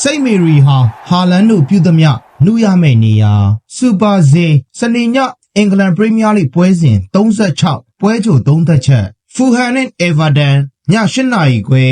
စိတ်မီရီဟာဟာလန်တို့ပြုသမျှနှူးရမယ့်နေရာစူပါဇေစနေညအင်္ဂလန်ပရီးမီးယားလိပွဲစဉ်36ပွဲချို3သက်ချက်ဖူဟန်နဲ့အေဗာတန်ည8နာရီခွဲ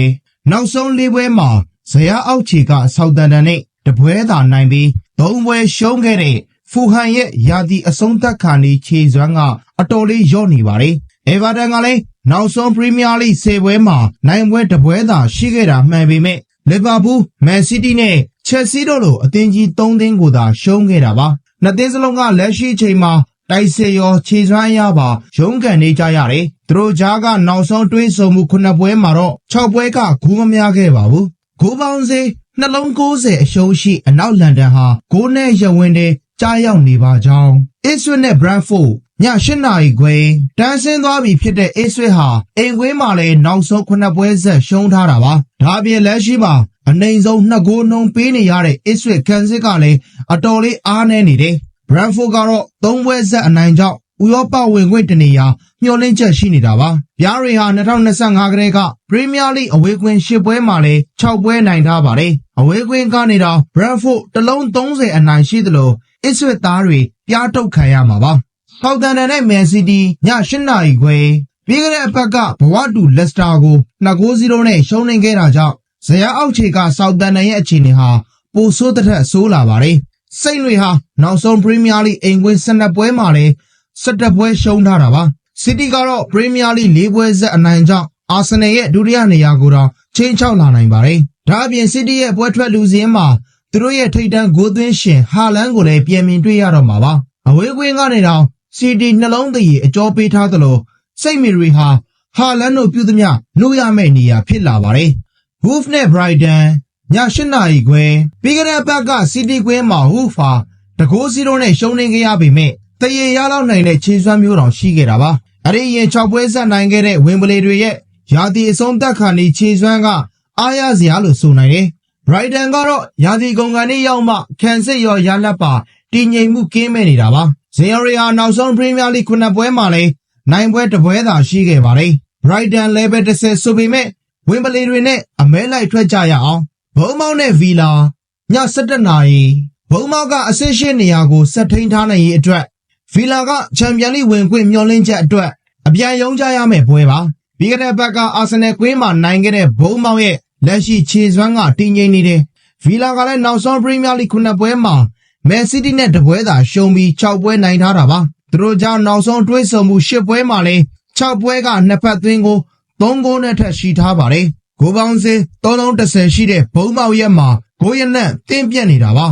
နောက်ဆုံးလေးပွဲမှာဇယားအောက်ခြေကဆောက်တန်တန်နဲ့တပွဲသာနိုင်ပြီးသုံးပွဲရှုံးခဲ့တဲ့ဖူဟန်ရဲ့ယာတီအဆုံးသက်ခံဒီခြေစွမ်းကအတော်လေးညော့နေပါတယ်အေဗာတန်ကလည်းနောက်ဆုံးပရီးမီးယားလိ10ပွဲမှာနိုင်ပွဲတပွဲသာရှိခဲ့တာမှန်ပေမဲ့ လီဗာပူးမန်စီးတီးနဲ့ချက်စီတို့လိုအသင်းကြီး၃သင်းကိုသာရှုံးခဲ့တာပါနှစ်သင်းစလုံးကလက်ရှိချိန်မှာတိုက်စစ်ရောခြေစွမ်းရပါရုန်းကန်နေကြရတယ်သူတို့ကြားကနောက်ဆုံးတွေးဆုံမှုခုနှစ်ပွဲမှာတော့6ပွဲကဂိုးမများခဲ့ပါဘူးဂိုးပေါင်းစေနှလုံး90အရှုံးရှိအနောက်လန်ဒန်ဟာဂိုးနဲ့ရဝင်းတဲ့ကြားရောက်နေပါကြောင်းအစ်ဆွစ်နဲ့ဘရန်ဖို့ ည8နာရီခွဲတန်းဆင်းသွားပြီဖြစ်တဲ့အစ်ဆွစ်ဟာအိမ်ခွင်းမှာလည်းနောက်ဆုံးခုနှစ်ပွဲဆက်ရှုံးထားတာပါဒါအပြင်လက်ရှိမှာအနိုင်ဆုံးနှစ်ဂိုးနှုံးပေးနေရတဲ့အစ်ဆွစ်ကန်စစ်ကလည်းအတော်လေးအားနည်းနေတယ်ဘရန်ဖို့ကတော့သုံးပွဲဆက်အနိုင်ကြောင့်ဥရောပဝင်ခွင့်တနေရာမျှော်လင့်ချက်ရှိနေတာပါ။ပြားရီဟာ2025ကတည်းကပရီးမီးယားလိအဝေးကွင်း၈ပွဲမှာလည်း6ပွဲနိုင်ထားပါတယ်။အဝေးကွင်းကနေတော့ဘရန်ဖို့တစ်လုံး30အနိုင်ရှိသလိုအစ်ဆွစ်သားတွေပြားထုတ်ခံရမှာပါ။ ဆောက်တန်တန်နဲ့မန်စီးတီးည8နာရီခွဲပြီးခဲ့တဲ့အပတ်ကဘဝတူလက်စတာကို2-0နဲ့ရှုံးနိမ့်ခဲ့တာကြောင့်ဇယားအောက်ခြေကဆောက်တန်တန်ရဲ့အခြေအနေဟာပိုဆိုးတဲ့ထက်ဆိုးလာပါတယ်။စိတ်တွေဟာနောက်ဆုံးပရီးမီးယားလိအိမ်ကွင်း12ပွဲမှာလည်း17ပွဲရှုံးထားတာပါ။စီးတီးကတော့ပရီးမီးယားလိ၄ပွဲဆက်အနိုင်ကြောင့်အာဆင်နယ်ရဲ့ဒုတိယနေရာကိုတော့ချင်းချောက်လာနိုင်ပါတယ်။ဒါအပြင်စီးတီးရဲ့ပွဲထွက်လူစင်းမှာသူတို့ရဲ့ထိပ်တန်းဂိုးသွင်းရှင်ဟာလန်ကိုလည်းပြန်မြင်တွေ့ရတော့မှာပါ။အဝေးကွင်းကနေတော့ စီးတီးနှလုံးသားကြီးအကျော်ပေးထားသလိုစိတ်မီရီဟာဟာလန်တို့ပြုသမျှနှိုးရမယ့်နေရာဖြစ်လာပါတယ်။ Wolf နဲ့ Brighton ည8နာရီခွဲပြီးကြတဲ့ဘက်ကစီတီကွင်းမှာ Wolf ဟာတကိုးစီရိုနဲ့ရှုံးနေခဲ့ရပေမဲ့တရေရလောက်နိုင်တဲ့ခြေစွမ်းမျိုးတော်ရှိခဲ့တာပါအဲ့ဒီရင်6ပွဲဆက်နိုင်ခဲ့တဲ့ဝင်းပလေတွေရဲ့ယာတီအဆုံးသက်ခံဒီခြေစွမ်းကအားရစရာလို့ဆိုနိုင်တယ် Brighton ကတော့ယာတီကုန်ကန်လေးရောက်မှခံစစ်ရောရလက်ပါ တည်ငြိမ်မှုကင်းမဲ့နေတာပါဇေယရီဟာ နောက်ဆုံး Premier League ခုနှစ်ပွဲမှာလည်း နိုင်ပွဲတစ်ပွဲသာ ရှိခဲ့ပါတယ် Brighton level 10ဆိုပေမဲ့ဝင်းပလေတွေနဲ့ အမဲလိုက်ထွက်ကြရအောင် ဘုံမောင်းနဲ့ ဗီလာည7နာရီ ဘုံမောင်းကအဆင့်ရှိနေရာကို ဆက်ထိန်ထားနိုင်ရေးအတွက် ဗီလာက ချန်ပီယံလိဝင်ခွင့် မျှော်လင့်ချက်အတွက် အပြန်ယုံကြရမယ့်ပွဲပါ ပြီးခဲ့တဲ့ဘက်က အာဆင်နယ်ကွင်းမှာ နိုင်ခဲ့တဲ့ ဘုံမောင်းရဲ့ လက်ရှိခြေစွမ်းက တည်ငြိမ်နေတယ် ဗီလာကလည်း နောက်ဆုံး ပရီးမီးယားလိခုနှစ်ပွဲမှာ မန်စီးတီးနဲ့တပွဲသာရှုံးပြီး6ပွဲနိုင်ထားတာပါသူတို့ကြောင့်နောက်ဆုံးတွဲဆုံမှု10ပွဲမှာလည်း6ပွဲကနှစ်ဖက်သွင်းကို3ဂိုးနဲ့ထက်ရှိထားပါတယ်ဂိုးပေါင်းစင်း330ရှိတဲ့ဘုံမောက်ရက်မှာဂိုးရနံ့တင်းပြက်နေတာပါ